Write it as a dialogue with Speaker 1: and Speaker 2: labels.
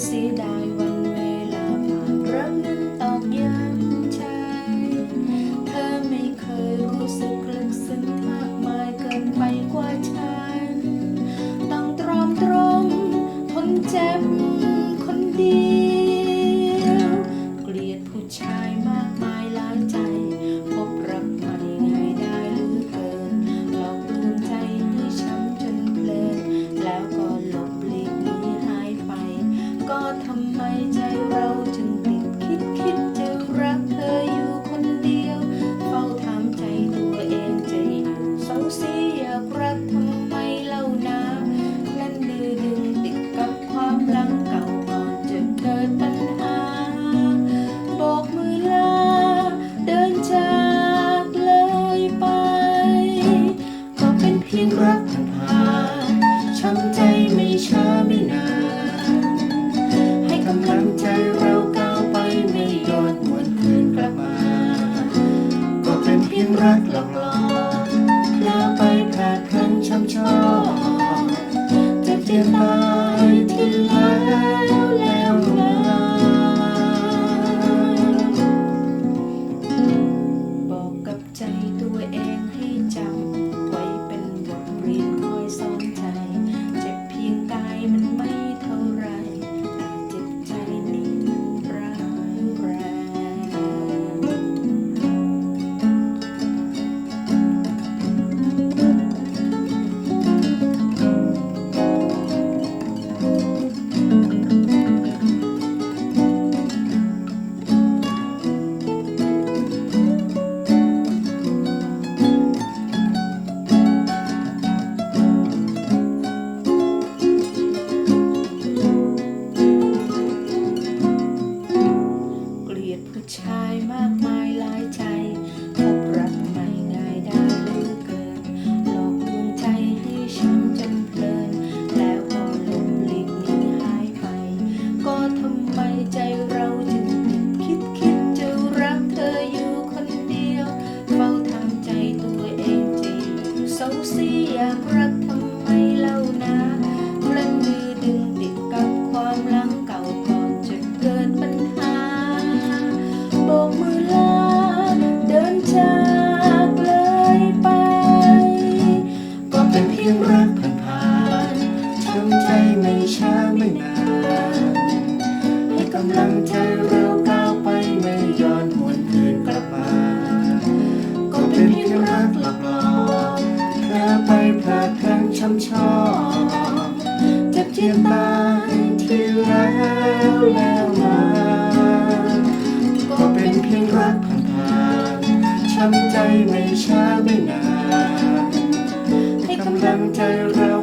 Speaker 1: Wednesday, Dan. that love. ชายมากมายหลายใจพบรักไม่ง่ายได้เหลือเกิน หลอกลวงใจให้ช้ำจนเพลิน แล้วก็หลบหลีกหนีหายไป ก็ทำไมใจเราจึงติดคิดคิดจะรักเธออยู่คนเดียว เฝ้าทำใจตัวเองจริงเศร้าซีอยากรัก ช้าไม่นาน ให้กำลังใจเราก้าวไปไม่ย้อนหวนคืนกลับมา ก็เป็นเพียงรักหลอกหลอนเธอไปพลาดแทงช้ำชองจ็บเจียนตายที่แล้วแล้วมาก็เป็นเพียงรักผ่านๆช้ำใจไม่ช้าไม่นานให้กำลังใจเรา